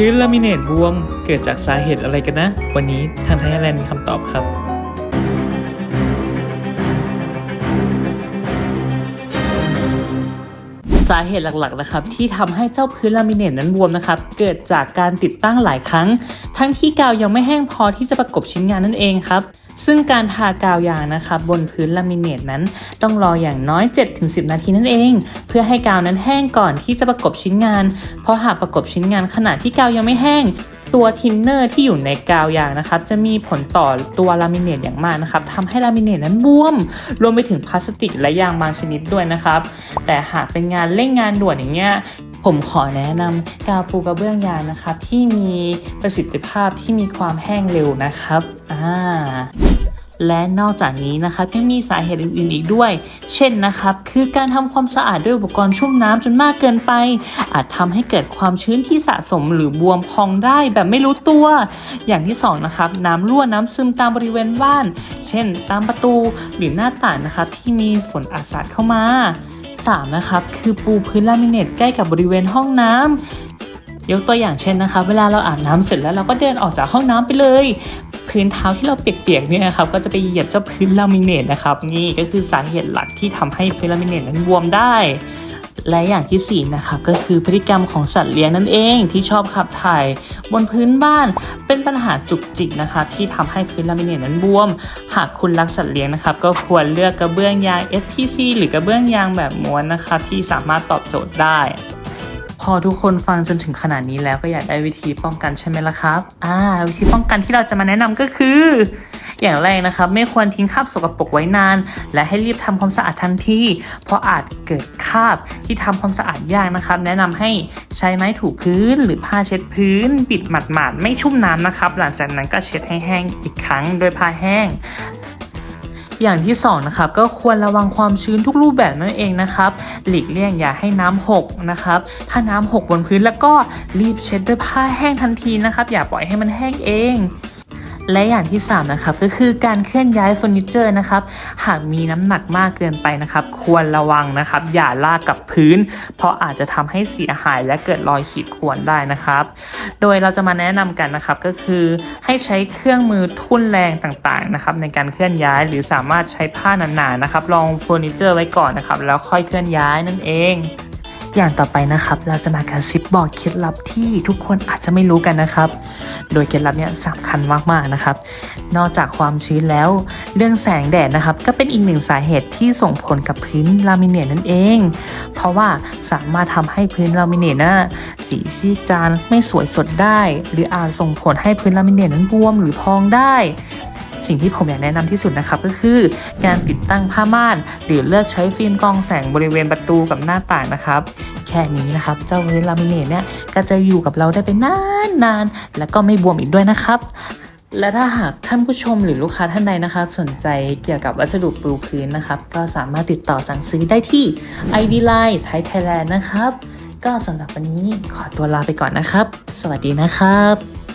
พื้นลามิเนตบวมเกิดจากสาเหตุอะไรกันนะ วันนี้ทางไทยแลนด์มีคำตอบครับ สาเหตุหลักๆนะครับ ที่ทำให้เจ้าพื้นลามิเนตนั้นบวมนะครับ เกิดจากการติดตั้งหลายครั้ง ทั้งที่กาวยังไม่แห้งพอที่จะประกบชิ้นงานนั่นเองครับ ซึ่งการทากาวยางนะครับบนพื้นลามิเนตนั้น ต้องรออย่างน้อย 7-10 นาทีนั่นเอง เพื่อให้กาวนั้นแห้งก่อนที่จะประกบชิ้นงาน เพราะหากประกบชิ้นงานขณะที่กาวยังไม่แห้งตัวทินเนอร์ที่อยู่ในกาวยางนะครับ จะมีผลต่อตัวลามิเนตอย่างมากนะครับทำให้ลามิเนตนั้นบวม รวมไปถึงพลาสติกและยางบางชนิดด้วยนะครับ แต่หากเป็นงานเร่งงานด่วนอย่างเงี้ยผมขอแนะนำกาวปูกระเบื้องยางนะครับ ที่มีประสิทธิภาพที่มีความแห้งเร็วนะครับอ่า และนอกจากนี้นะครับยังมีสาเหตุอื่นๆอีกด้วย เช่นนะครับ คือการทำความสะอาดด้วยอุปกรณ์ชุ่มน้ำจนมากเกินไป อาจทำให้เกิดความชื้นที่สะสมหรือบวมพองได้แบบไม่รู้ตัว อย่างที่สองนะครับน้ำรั่วน้ำซึมตามบริเวณบ้าน เช่น ตามประตูหรือหน้าต่างนะครับที่มีฝนอาสาดเข้ามาสามนะครับคือปูพื้นลามิเนตใกล้กับบริเวณห้องน้ำยกตัวอย่างเช่นนะคะ เวลาเราอาบน้ำเสร็จแล้วเราก็เดินออกจากห้องน้ำไปเลย พื้นเท้าที่เราเปียกๆเนี่ยครับก็จะไปเหยียบเจ้าพื้นลามิเนตนะครับนี่ก็คือสาเหตุหลักที่ทำให้พื้นลามิเนตนั้นบวมได้ และอย่างที่สี่นะครับก็คือพฤติกรรมของสัตว์เลี้ยงนั่นเองที่ชอบขับถ่ายบนพื้นบ้านเป็นปัญหาจุกจิกนะครับที่ทำให้พื้นลามิเนตนั้นบวม หากคุณรักสัตว์เลี้ยงนะครับก็ควรเลือกกระเบื้องยาง FPC หรือกระเบื้องยางแบบม้วนนะครับที่สามารถตอบโจทย์ได้ อทุกคนฟังจนถึงขนาดนี้แล้วก็อยากได้วิธีป้องกันใช่ไหมล่ะครับ อ่า วิธีป้องกันที่เราจะมาแนะนำก็คือ อย่างแรกนะครับ ไม่ควรทิ้งคราบสกปรกไว้นาน และให้รีบทำความสะอาดทันทีเพราะอาจเกิดคราบที่ทำความสะอาดยากนะครับ แนะนำให้ใช้ไม้ถูพื้น หรือผ้าเช็ดพื้น ปิดหมาดๆไม่ชุ่มน้ำนะครับ หลังจากนั้นก็เช็ดให้แห้งอีกครั้งโดยผ้าแห้ง อย่างที่สองนะครับก็ควรระวังความชื้นทุกรูปแบบนั่นเองนะครับ หลีกเลี่ยงอย่าให้น้ำหกนะครับ ถ้าน้ำหกบนพื้นแล้วก็รีบเช็ดด้วยผ้าแห้งทันทีนะครับ อย่าปล่อยให้มันแห้งเอง และอย่างที่ 3 นะครับ ก็คือการเคลื่อนย้ายเฟอร์นิเจอร์นะครับ หากมีน้ำหนักมากเกินไปนะครับ ควรระวังนะครับ อย่าลากกับพื้น เพราะอาจจะทำให้เสียหายและเกิดรอยขีดข่วนได้นะครับ โดยเราจะมาแนะนำกันนะครับก็คือให้ใช้เครื่องมือทุ่นแรงต่างๆนะครับในการเคลื่อนย้ายหรือสามารถใช้ผ้าหนาๆนะครับรองเฟอร์นิเจอร์ไว้ก่อนนะครับแล้วค่อยเคลื่อนย้ายนั่นเอง อย่างต่อไปนะครับ เราจะมาการซิปบอกเคล็ดลับที่ทุกคนอาจจะไม่รู้กันนะครับ โดยเคล็ดลับเนี่ยสำคัญมากๆนะครับ นอกจากความชื้นแล้ว เรื่องแสงแดดนะครับ ก็เป็นอีกหนึ่งสาเหตุที่ส่งผลกับพื้นลามิเนตนั่นเอง เพราะว่าสามารถทำให้พื้นลามิเนตน่ะสีซีดจานไม่สวยสดได้ หรืออาจส่งผลให้พื้นลามิเนตนั้นบวมหรือพองได้ สิ่งที่ผมอยากแนะนำที่สุดนะครับก็คือการติดตั้งผ้าม่าน หรือเลือกใช้ฟิล์มกองแสงบริเวณประตูกับหน้าต่างนะครับ แค่นี้นะครับ เจ้าพื้นลามิเนตเนี่ยก็จะอยู่กับเราได้เป็นนานนานๆและก็ไม่บวมอีกด้วยนะครับและถ้าหากท่านผู้ชมหรือลูกค้าท่านใดนะครับ สนใจเกี่ยวกับวัสดุปูพื้นนะครับ ก็สามารถติดต่อสั่งซื้อได้ที่ ID Line ไทยไทยแลนด์นะครับ ก็สำหรับวันนี้ขอตัวลาไปก่อนนะครับ สวัสดีนะครับ